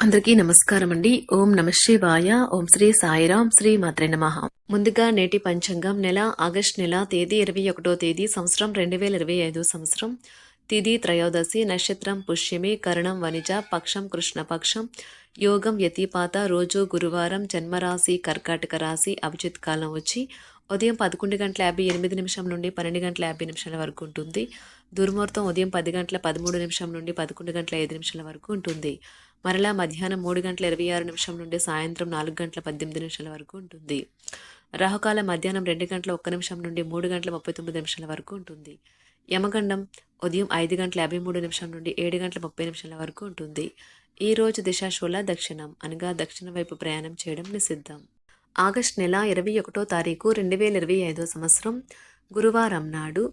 అందరికీ నమస్కారం అండి ఓం నమ శివాయ. ఓం శ్రీ సాయిరాం శ్రీ మాత్రే నమ. ముందుగా నేటి పంచాంగం నెల ఆగస్ట్ నెల తేదీ ఇరవై ఒకటో తేదీ సంవత్సరం రెండు వేల ఇరవై ఐదు సంవత్సరం. తిది త్రయోదశి నక్షత్రం పుష్యమి కరణం వనిజ పక్షం కృష్ణపక్షం యోగం యతిపాత రోజు గురువారం జన్మరాశి కర్కాటక రాశి అభిజిత్ కాలం వచ్చి ఉదయం పదకొండు గంటల యాభై ఎనిమిది నిమిషం నుండి పన్నెండు గంటల యాభై నిమిషాల వరకు ఉంటుంది. దుర్ముహూర్తం ఉదయం పది గంటల పదమూడు నిమిషం నుండి పదకొండు గంటల ఐదు నిమిషాల వరకు ఉంటుంది. మరలా మధ్యాహ్నం మూడు గంటల ఇరవై ఆరు నిమిషం నుండి సాయంత్రం నాలుగు గంటల పద్దెనిమిది నిమిషాల వరకు ఉంటుంది. రాహుకాలం మధ్యాహ్నం రెండు గంటల ఒక్క నిమిషం నుండి మూడు గంటల ముప్పై తొమ్మిది నిమిషాల వరకు ఉంటుంది. యమగండం ఉదయం ఐదు గంటల యాభై మూడు నిమిషం నుండి ఏడు గంటల ముప్పై నిమిషాల వరకు ఉంటుంది. ఈ రోజు దిశాశూల దక్షిణం అనగా దక్షిణ వైపు ప్రయాణం చేయడం నిషిద్ధం. ఆగస్ట్ నెల ఇరవై ఒకటో తారీఖు రెండు వేల ఇరవై ఐదో సంవత్సరం గురువారం నాడు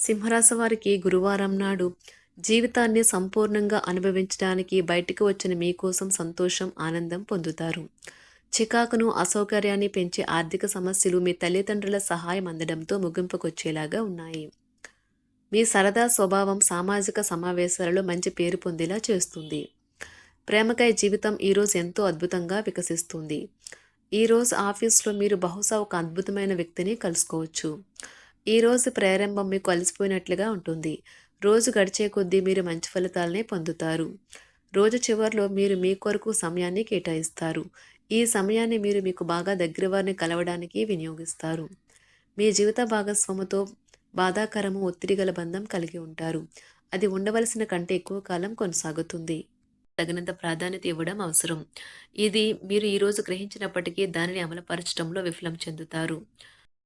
సింహరాశి వారికి గురువారం నాడు జీవితాన్ని సంపూర్ణంగా అనుభవించడానికి బయటకు వచ్చిన మీకోసం సంతోషం ఆనందం పొందుతారు. చికాకును అసౌకర్యాన్ని పెంచే ఆర్థిక సమస్యలు మీ తల్లిదండ్రుల సహాయం అందడంతో ముగింపుకొచ్చేలాగా ఉన్నాయి. మీ సరదా స్వభావం సామాజిక సమావేశాలలో మంచి పేరు పొందేలా చేస్తుంది. ప్రేమకాయ జీవితం ఈరోజు ఎంతో అద్భుతంగా వికసిస్తుంది. ఈరోజు ఆఫీస్లో మీరు బహుశా ఒక అద్భుతమైన వ్యక్తిని కలుసుకోవచ్చు. ఈరోజు ప్రారంభం మీకు అలసిపోయినట్లుగా ఉంటుంది. రోజు గడిచే కొద్దీ మీరు మంచి ఫలితాలనే పొందుతారు. రోజు చివరిలో మీరు మీ కొరకు సమయాన్ని కేటాయిస్తారు. ఈ సమయాన్ని మీరు మీకు బాగా దగ్గర వారిని కలవడానికి వినియోగిస్తారు. మీ జీవిత భాగస్వామితో బాధాకరము ఒత్తిడి గల బంధం కలిగి ఉంటారు. అది ఉండవలసిన కంటే ఎక్కువ కాలం కొనసాగుతుంది. తగినంత ప్రాధాన్యత ఇవ్వడం అవసరం. ఇది మీరు ఈరోజు గ్రహించినప్పటికీ దానిని అమలుపరచడంలో విఫలం చెందుతారు.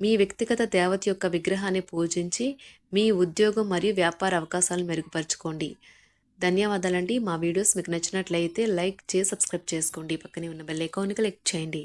మీ వ్యక్తిగత దేవత యొక్క విగ్రహాన్ని పూజించి మీ ఉద్యోగం మరియు వ్యాపార అవకాశాలను మెరుగుపరచుకోండి. ధన్యవాదాలండి. మా వీడియోస్ మీకు నచ్చినట్లయితే లైక్ చేసి సబ్స్క్రైబ్ చేసుకోండి. పక్కనే ఉన్న బెల్ ఐకాన్కి క్లిక్ చేయండి.